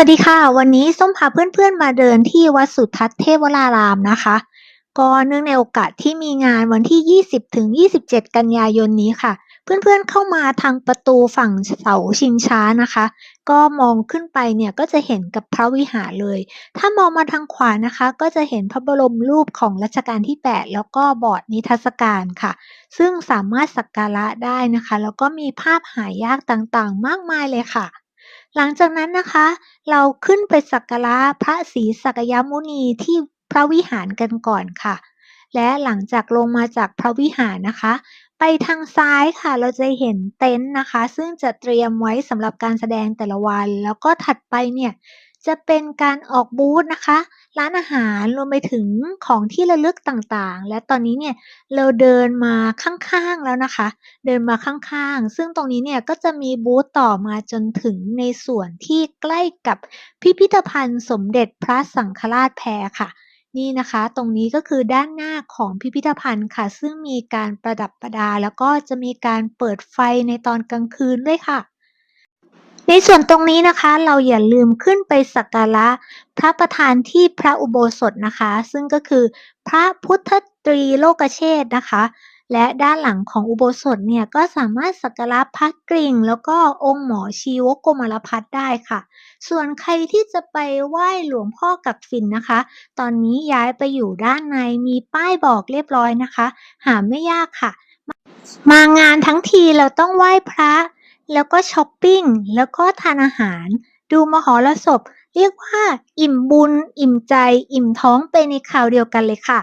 วัสดีค่ะ วันนี้ส้มพาเพื่อนๆมาเดินที่วัดสุทัศน์เทพวรารามนะคะ ก็เนื่องในโอกาสที่มีงานวันที่ 20ถึง27 กันยายนนี้ค่ะ เพื่อนๆเข้ามาทางประตูฝั่งเสาชิงช้านะคะ ก็มองขึ้นไปเนี่ยก็จะเห็นกับพระวิหารเลย ถ้ามองมาทางขวานะคะ ก็จะเห็นพระบรมรูปของรัชกาลที่ 8 แล้วก็บอร์ดนิทรรศการค่ะ ซึ่งสามารถสักการะได้นะคะ แล้วก็มีภาพหายากต่างๆ มากมายเลยค่ะ หลังจากนั้นนะคะ เราขึ้นไปสักการะพระศรีสักยมุนีที่พระวิหารกันก่อนค่ะ และหลังจากลงมาจากพระวิหารนะคะ ไปทางซ้ายค่ะ เราจะเห็นเต็นท์นะคะ ซึ่งจะเตรียมไว้สำหรับการแสดงแต่ละวัน แล้วก็ถัดไปเนี่ย จะเป็นการออกบูธนะคะ ร้านอาหารรวมไปถึงของที่ระลึกต่างๆ และตอนนี้เนี่ยเราเดินมาข้างๆแล้วนะคะ เดินมาข้างๆ ซึ่งตรงนี้เนี่ยก็จะมีบูธต่อมาจนถึงในส่วนที่ใกล้กับพิพิธภัณฑ์สมเด็จพระสังฆราชแพรค่ะนี่นะคะ ตรงนี้ก็คือด้านหน้าของพิพิธภัณฑ์ค่ะ ซึ่งมีการประดับประดา แล้วก็จะมีการเปิดไฟในตอนกลางคืนด้วยค่ะ ในส่วนตรงนี้นะคะเราอย่าลืมขึ้นไปสักการะพระประธานที่พระอุโบสถนะคะ ซึ่งก็คือพระพุทธตรีโลกเชษนะคะ และด้านหลังของอุโบสถเนี่ยก็สามารถสักการะพระกริ่ง แล้วก็องค์หมอชีวกโกมารพัฒได้ค่ะ ส่วนใครที่จะไปไหว้หลวงพ่อกักฝิ่นนะคะ ตอนนี้ย้ายไปอยู่ด้านในมีป้ายบอกเรียบร้อยนะคะ หาไม่ยากค่ะ มางานทั้งทีเราต้องไหว้พระ แล้วก็ช้อปปิ้ง แล้วก็ทานอาหาร ดูมหรสพ เรียกว่า อิ่มบุญ อิ่มใจ อิ่มท้องไปในคราวเดียวกันเลยค่ะ